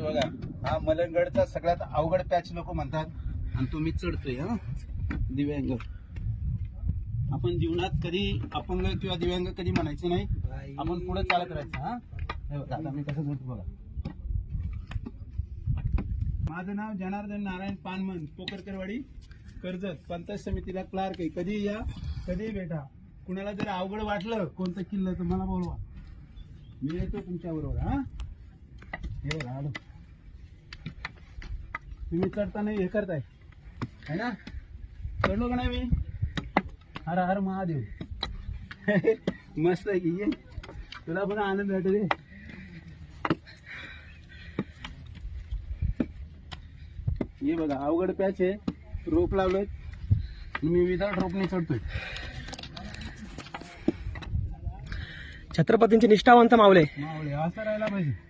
हे बघा हा मलंगडचा सगळ्यात अवघड पॅच लोक म्हणतात. आणि तो मी चढतोय हा. दिव्यांग. आपण जीवनात कधी अपंग किंवा दिव्यांग कधी म्हणायचं नाही. आपण पुढे चालत राहायचं हा. हे बघा, आता मी कसं चढतो बघा. माझं नाव जनार्दन नारायण पानमन पोकरकरवाडी कर्जत पंचायत समितीला क्लार्क आहे. कधी या? कधी भेटा? कुणाला जर अवघड वाटलं कोणतं किल्लं तर मला बोलवा. मी येतो तुमच्या बरोबर हा. हे बघा आलो तुम्ही चढताना हे करताय. है ना? चढलो का नाही मी? हर हर महादेव. मस्त आहे की ये. तुला पण आनंद वाटत रे. ये बघा अवघड पॅच आहे. रोप लावलोय. मी विदाउट रोपने चढतोय. छत्रपतींचे निष्ठावंत मावले मावळे असं राहायला पाहिजे.